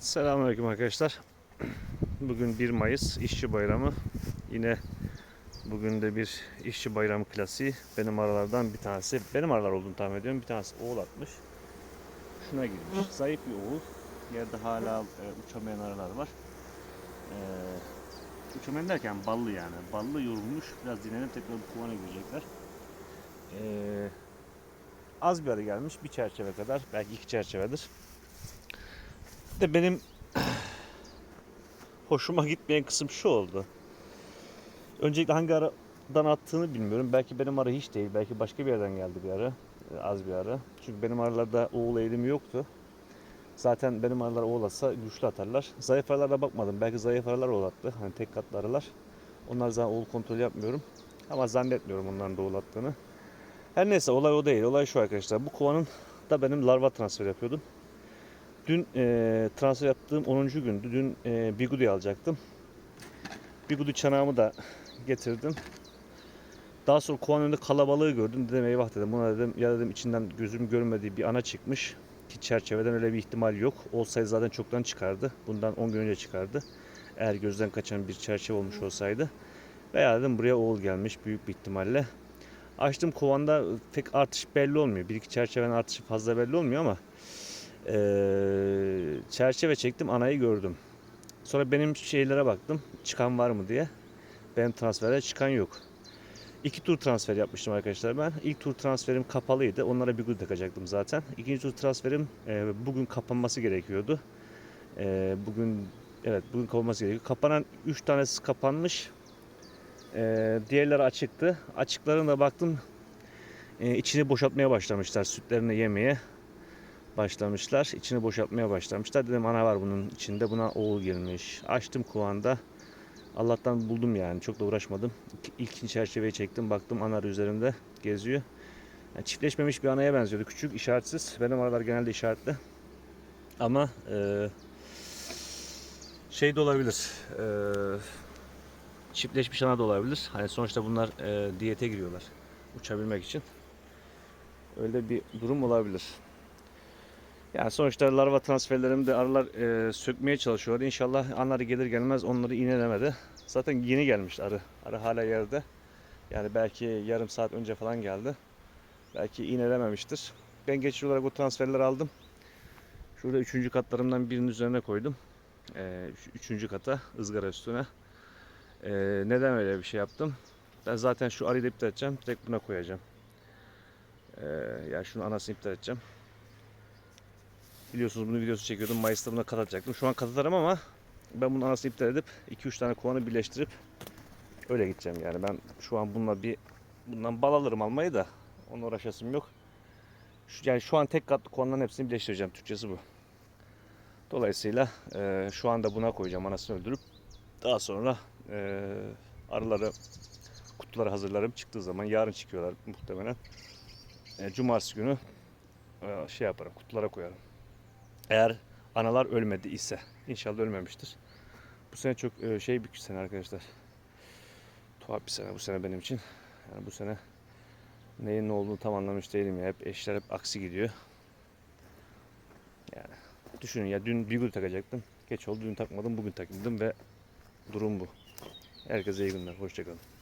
Selamünaleyküm arkadaşlar. Bugün 1 Mayıs İşçi Bayramı. Yine bugün de bir İşçi Bayramı klasiği. Benim aralardan bir tanesi, benim aralar olduğunu tahmin ediyorum. Bir tanesi oğul atmış. Şuna girmiş. Zayıf bir oğul. Yerde hala e, uçamayan aralar var. E, uçamayan derken ballı yani. Ballı yorulmuş. Biraz dinlenip tekrar bu kovana girecekler. E, az bir arı gelmiş. Bir çerçeve kadar. Belki iki çerçevedir. De benim hoşuma gitmeyen kısım şu oldu. Öncelikle hangi aradan attığını bilmiyorum. Belki benim ara hiç değil. Belki başka bir yerden geldi bir ara. Ee, Az bir ara. Çünkü benim aralarda oğul eğilimi yoktu. Zaten benim aralar oğul atsa güçlü atarlar. Zayıf aralara bakmadım. Belki zayıf aralar oğul attı. Hani tek katlı aralar. Onlar zaten oğul kontrolü yapmıyorum. Ama zannetmiyorum onların da oğul attığını. Her neyse olay o değil. Olay şu arkadaşlar. Bu kovanın da benim larva transfer yapıyordum. Dün e, transfer yaptığım 10. gündü. Dün e, Bigudu'yu alacaktım. Bigudu çanağımı da getirdim. Daha sonra kovanın önünde kalabalığı gördüm. Dedim eyvah dedim. Buna dedim ya dedim içinden gözüm görmediği bir ana çıkmış. Ki çerçeveden öyle bir ihtimal yok. Olsaydı zaten çoktan çıkardı. Bundan 10 gün önce çıkardı. Eğer gözden kaçan bir çerçeve olmuş olsaydı. Veya dedim buraya oğul gelmiş büyük bir ihtimalle. Açtım kovanda pek artış belli olmuyor. Bir iki çerçevenin artışı fazla belli olmuyor ama çerçeve çektim anayı gördüm. Sonra benim şeylere baktım çıkan var mı diye. Benim transferde çıkan yok. İki tur transfer yapmıştım arkadaşlar ben. İlk tur transferim kapalıydı. Onlara bir gün takacaktım zaten. İkinci tur transferim e, bugün kapanması gerekiyordu. E, bugün evet bugün kapanması gerekiyor. Kapanan 3 tanesi kapanmış. E, diğerleri açıktı. Açıklarına baktım. E, içini boşaltmaya başlamışlar sütlerini yemeye başlamışlar. İçini boşaltmaya başlamışlar. Dedim ana var bunun içinde. Buna oğul girmiş. Açtım kuvanda. Allah'tan buldum yani. Çok da uğraşmadım. İlk, çerçeveyi çektim. Baktım anar üzerinde geziyor. Yani çiftleşmemiş bir anaya benziyordu. Küçük, işaretsiz. Benim aralar genelde işaretli. Ama e, şey de olabilir. E, çiftleşmiş ana da olabilir. Hani sonuçta bunlar e, diyete giriyorlar. Uçabilmek için. Öyle bir durum olabilir. Yani sonuçta larva transferlerimde arılar e, sökmeye çalışıyorlar. İnşallah anları gelir gelmez onları iğnelemedi. Zaten yeni gelmiş arı. Arı hala yerde. Yani belki yarım saat önce falan geldi. Belki iğnelememiştir. Ben geçici olarak o transferleri aldım. Şurada üçüncü katlarımdan birinin üzerine koydum. E, üç- üçüncü kata ızgara üstüne. E, neden öyle bir şey yaptım? Ben zaten şu arıyı da iptal edeceğim. Direkt buna koyacağım. E, yani şunu anasını iptal edeceğim. Biliyorsunuz bunu videosu çekiyordum. Mayıs'ta buna kat atacaktım. Şu an kat atarım ama ben bunun anasını iptal edip 2-3 tane kovanı birleştirip öyle gideceğim yani. Ben şu an bununla bir bundan bal alırım almayı da onunla uğraşasım yok. Şu, yani şu an tek katlı kovanların hepsini birleştireceğim. Türkçesi bu. Dolayısıyla e, şu anda buna koyacağım anasını öldürüp daha sonra e, arıları kutuları hazırlarım. Çıktığı zaman yarın çıkıyorlar muhtemelen. E, cumartesi günü e, şey yaparım kutulara koyarım. Eğer analar ölmedi ise. inşallah ölmemiştir. Bu sene çok e, şey bir sene arkadaşlar. Tuhaf bir sene bu sene benim için. Yani bu sene neyin ne olduğunu tam anlamış değilim ya. Hep eşler hep aksi gidiyor. Yani düşünün ya dün bir gün takacaktım. Geç oldu dün takmadım bugün takıldım ve durum bu. Herkese iyi günler. Hoşçakalın.